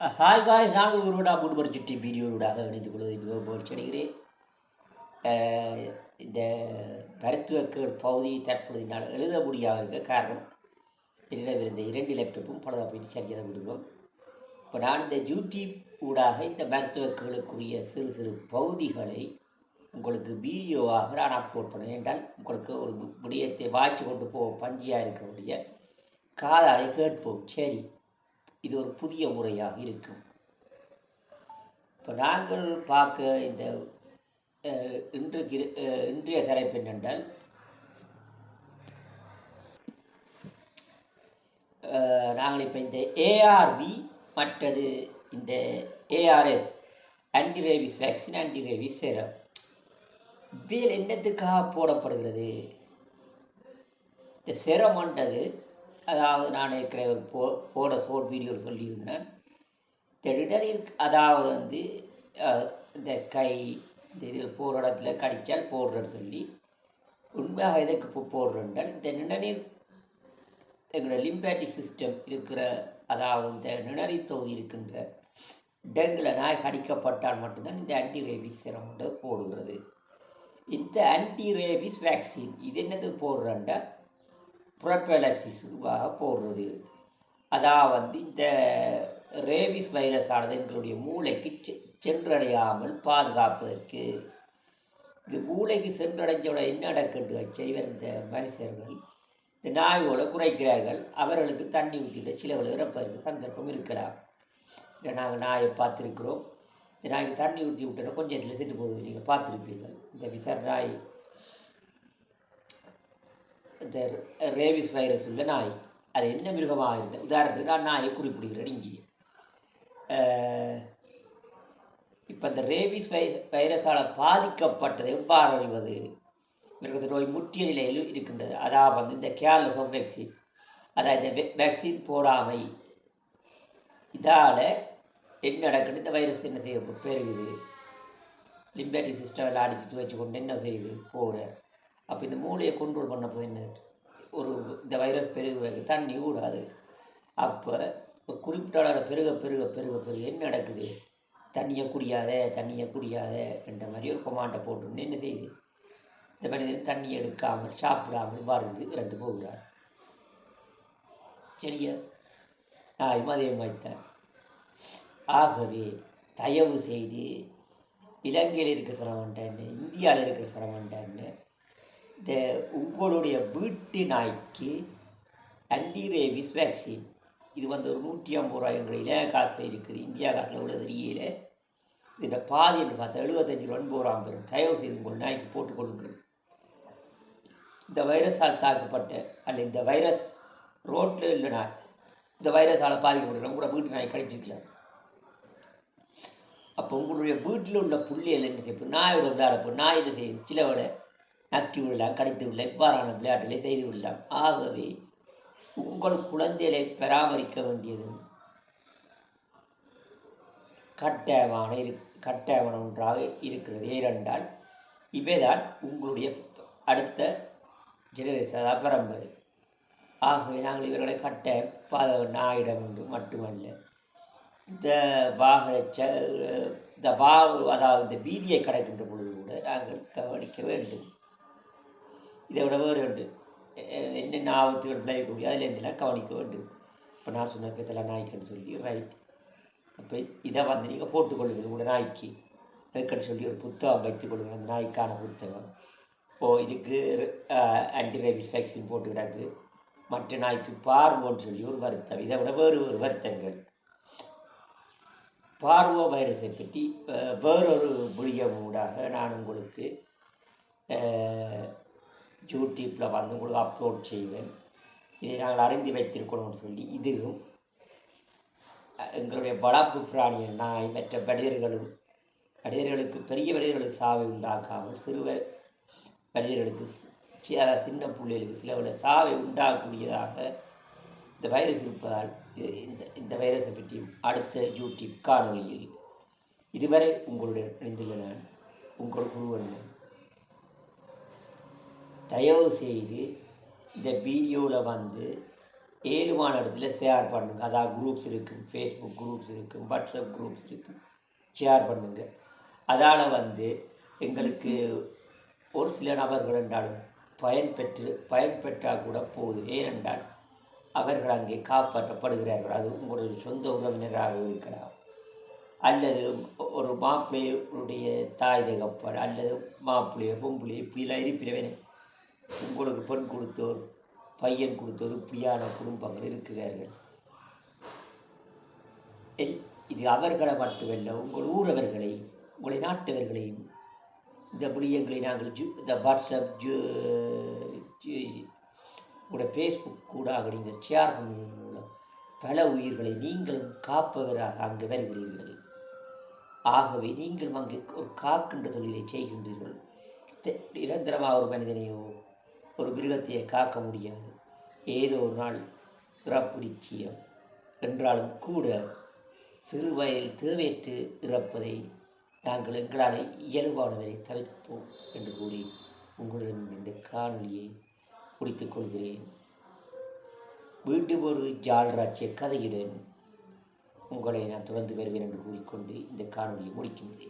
Hi guys நாங்கள் ஒருவடா மூடுபர் சுற்றி வீடியோடாக இணைந்து கொள்வதை மிகவும் மகிழ்ச்சி அடைகிறேன். இந்த மருத்துவக்கள் பகுதி தற்போது எழுத முடியாத இருக்க காரணம் என்னிடம் இருந்த இரண்டு லேப்டாப்பும் பலதாக போயிட்டு சரியாக விடுவோம் இப்போ நான் இந்த யூடியூப் ஊடாக இந்த மருத்துவக்களுக்குரிய சிறு சிறு பகுதிகளை உங்களுக்கு வீடியோவாக நான் அப்லோட் பண்ணேன் என்றால் உங்களுக்கு ஒரு விடயத்தை வாய்ச்சி கொண்டு போக பஞ்சியாக இருக்கக்கூடிய காதாலை கேட்போம். சரி. இது ஒரு புதிய முறையாக இருக்கும். இப்போ நாங்கள் பார்க்க இந்த இன்று இன்றைக்கு இன்றைய தலைப்பு என்னென்றால் நாங்கள் இப்போ இந்த ஏஆர்வி மற்றது இந்த ஏஆர்எஸ் ஆன்டிரேபிஸ் வேக்சின் ஆன்டிரேபிஸ் சேரம் இதில் என்னத்துக்காக போடப்படுகிறது? இந்த சிரமன்றது அதாவது நான் ஏற்கனவே ஒரு போ போட ஷோர்ட் வீடியோ சொல்லியிருந்தேன் இந்த ரிடரில் அதாவது வந்து இந்த கை இந்த இது போகிற இடத்துல கடித்தால் போடுறன்னு சொல்லி உண்மையாக எதற்கு இப்போ போடுறேன்றால் இந்த நிணநீர் எங்களோட லிம்பேட்டிக் சிஸ்டம் இருக்கிற அதாவது இந்த நிணறி தொகுதி இருக்கின்ற டெங்கில் நாய் கடிக்கப்பட்டால் மட்டும்தான் இந்த ஆன்டி ரேபிஸ் சிரம் போடுகிறது. இந்த ஆன்டி ரேபிஸ் வேக்சின் இது என்னது போடுறேன்டா ப்ரொபெலக்சிஸுக்காக போடுறது. அதாவது வந்து இந்த ரேபிஸ் வைரஸ் ஆனது எங்களுடைய மூளைக்கு செ- சென்றடையாமல் பாதுகாப்பதற்கு. இது மூளைக்கு சென்றடைஞ்சோட என்ன நடக்கின்ற செய்வர் இந்த மனுஷர்கள்? இந்த நாயோட குறைக்கிறார்கள். அவர்களுக்கு தண்ணி ஊற்றிட்டு சிலவர்கள் இறப்பதற்கு சந்தர்ப்பம் இருக்கலாம். நாங்கள் நாயை பார்த்துருக்குறோம். இந்த நாய்க்கு தண்ணி ஊற்றி விட்டோன்னா கொஞ்சம் இதில் செத்து போகுது நீங்கள் பார்த்துருப்பீர்கள். இந்த விசார் நாய் இந்த ரேபிஸ் வைரஸ் உள்ள நாய். அது என்ன மிருகமாக இருந்தது உதாரணத்துக்கு நான் நாயை குறிப்பிடுகிறேன் இங்கே. இப்போ இந்த ரேபிஸ் வை வைரஸால் பாதிக்கப்பட்டதை எவ்வாறு அறிவது? மிருகத்து நோய் முற்றிய நிலையில் இருக்கின்றது. அதாவது வந்து இந்த கேர்லெஸ் வேக்சின். அதாவது இந்த வேக்சின் போடாமை. இதால் என்ன நடக்குது? இந்த வைரஸ் என்ன செய்ய பெருகுது லிம்பேட்டிக் சிஸ்டம் எல்லாம் அடிச்சுட்டு வச்சுக்கொண்டு என்ன செய்யுது? போகிற அப்போ இந்த மூளையை கண்ட்ரோல் பண்ண போது என்ன? ஒரு இந்த வைரஸ் பெருக தண்ணி கூடாது அப்போ ஒரு குறிப்பிட்ட அளவில் பெருக பெருக பெருக பெருக என்ன நடக்குது? தண்ணியை குடியாத தண்ணியை குடியாத என்ற மாதிரி ஒரு கொமாண்டை போட்டு என்ன செய்யுது? இந்த மனிதன் தண்ணி எடுக்காமல் சாப்பிடாமல் வாழ்ந்து இறந்து போகிறார் சரியா? நான் அதே மாதிரி தான். ஆகவே தயவு செய்து இலங்கையில் இருக்கிற சிரமண்டான்னு இந்தியாவில் இருக்கிற சிரமண்டான்னு உங்களுடைய வீட்டு நாய்க்கு ஆன்டி ரேவிஸ் வேக்சின் இது வந்து ஒரு நூற்றி ஐம்பது ரூபாய் என்ற இளைய காசில் இருக்குது. இந்தியா காசில் உள்ள தெரியல. இதில் பாதி என்று பார்த்தா எழுபத்தஞ்சு ரூபா எண்பது ரூபா பெறும் தயவு செய்து உங்கள் நாய்க்கு போட்டுக் கொள்ளுங்கள். இந்த வைரஸால் தாக்கப்பட்ட அல்ல இந்த வைரஸ் ரோட்டில் இல்லை நாய். இந்த வைரஸால் பாதிக்கப்படுறோம் கூட வீட்டு நாய் கடிச்சிக்கலாம் அப்போ உங்களுடைய வீட்டில் உள்ள புள்ளிகள் என்ன செய்யும்? நாயோட விளையாடப்போ நாய் என்ன செய்யும்? சிலவோட நக்கி விடலாம் கடித்து விடலாம் இவ்வாறான விளையாட்டுகளை செய்து விடலாம் ஆகவே உங்கள் குழந்தைகளை பராமரிக்க வேண்டியது கட்டாயமான இரு கட்டாயமான ஒன்றாக இருக்கிறது. ஏனென்றால் இவைதான் உங்களுடைய அடுத்த ஜெனரேஷன் அதாவது பரம்பரை ஆகவே நாங்கள் இவர்களை கட்டாயம் பாத நாயிட வேண்டும். மட்டுமல்ல இந்த வாகன இந்த வா அதாவது இந்த வீதியை கடக்கின்ற பொழுது கூட நாங்கள் கவனிக்க வேண்டும். இதை விட வேறு உண்டு என்னென்ன ஆபத்துகள் விளையக்கூடிய அதில் இருந்தெல்லாம் கவனிக்க வேண்டும் இப்போ நான் சொன்ன பேசலாம் நாய்க்குன்னு சொல்லி ரைட் அப்போ இதை வந்து நீங்கள் போட்டுக்கொள்ளுங்கள் உங்களோட நாய்க்கு அதுக்குன்னு சொல்லி ஒரு புத்தகம் வைத்துக் கொள்ளுங்கள் அந்த நாய்க்கான புத்தகம் ஓ இதுக்கு ஆன்டி ரேபிஸ் வேக்சின் போட்டு கிடக்கு மற்ற நாய்க்கு பார்வோன்னு சொல்லி ஒரு வருத்தம் இதை விட வேறு ஒரு வருத்தங்கள் பார்வோ வைரஸை பற்றி வேறொரு மொழியம் ஊடாக நான் உங்களுக்கு யூடியூப்பில் வந்து உங்களுக்கு அப்லோட் செய்வேன். இதை நாங்கள் அறிந்து வைத்திருக்கணும்னு சொல்லி இதுவும் எங்களுடைய வளர்ப்பு பிராணிகள் நாய் மற்ற வடிதர்களும் வடிதர்களுக்கு பெரிய வடிதர்களுக்கு சாவை உண்டாக்காமல் சிறுவ வடிதர்களுக்கு சின்ன பிள்ளைகளுக்கு சிலவுல சாவை உண்டாகக்கூடியதாக இந்த வைரஸ் இருப்பதால் இந்த இந்த வைரஸை பற்றி அடுத்த யூடியூப் காணொலியில் இதுவரை உங்களுடன் இணைந்துள்ள நான் உங்கள் குருவன் தயவு செய்து இந்த வீடியோவில் வந்து ஏழுமான இடத்துல ஷேர் பண்ணுங்கள் அதாவது குரூப்ஸ் இருக்குது ஃபேஸ்புக் குரூப்ஸ் இருக்குது வாட்ஸ்அப் குரூப்ஸ் இருக்கும் ஷேர் பண்ணுங்கள் அதால் வந்து எங்களுக்கு ஒரு சில நபர்கள் என்றாலும் பயன் பெற்று கூட போகுது ஏனென்றால் அவர்கள் அங்கே காப்பாற்றப்படுகிறார்கள். அது உங்களுடைய சொந்த உறவினராக இருக்கலாம். அல்லது ஒரு மாப்பிள்ளையுடைய தாய் தகப்பன் அல்லது மாப்பிள்ளையோ பொம்பளையோ இப்படிலாம் இருப்பினவனே உங்களுக்கு பெண் கொடுத்தோர் பையன் கொடுத்தோர் இப்படியான குடும்பங்கள் இருக்கிறார்கள். எல்- இது அவர்களை மட்டுமல்ல உங்கள் ஊரவர்களை உங்களை நாட்டவர்களையும் இந்த விடயங்களை நாங்கள் ஜூ இந்த வாட்ஸ்அப் ஜு உங்களோட ஃபேஸ்புக் கூடாக நீங்கள் ஷேர் பண்ணுவதன் மூலம் பல உயிர்களை நீங்களும் காப்பவராக அங்கு வருகிறீர்கள். ஆகவே நீங்களும் அங்கு ஒரு காக்கின்ற தொழிலை செய்கின்றீர்கள். நிரந்தரமாக ஒரு மனிதனையோ ஒரு மிருகத்தையே காக்க முடியாது. ஏதோ ஒரு நாள் இறப்பு நிச்சயம் என்றாலும் கூட சிறு வயதில் தேவையற்று இறப்பதை நாங்கள் எங்களால் இயல்பானவரை தவிர்ப்போம் என்று கூறி உங்களுடன் இந்த காணொலியை முடித்துக் கொள்கிறேன். மீண்டும் ஒரு ஜால்ராட்சிய கதையுடன் உங்களை நான் தொடர்ந்து வருவேன் என்று கூறிக்கொண்டு இந்த காணொலியை முடிக்கின்றேன்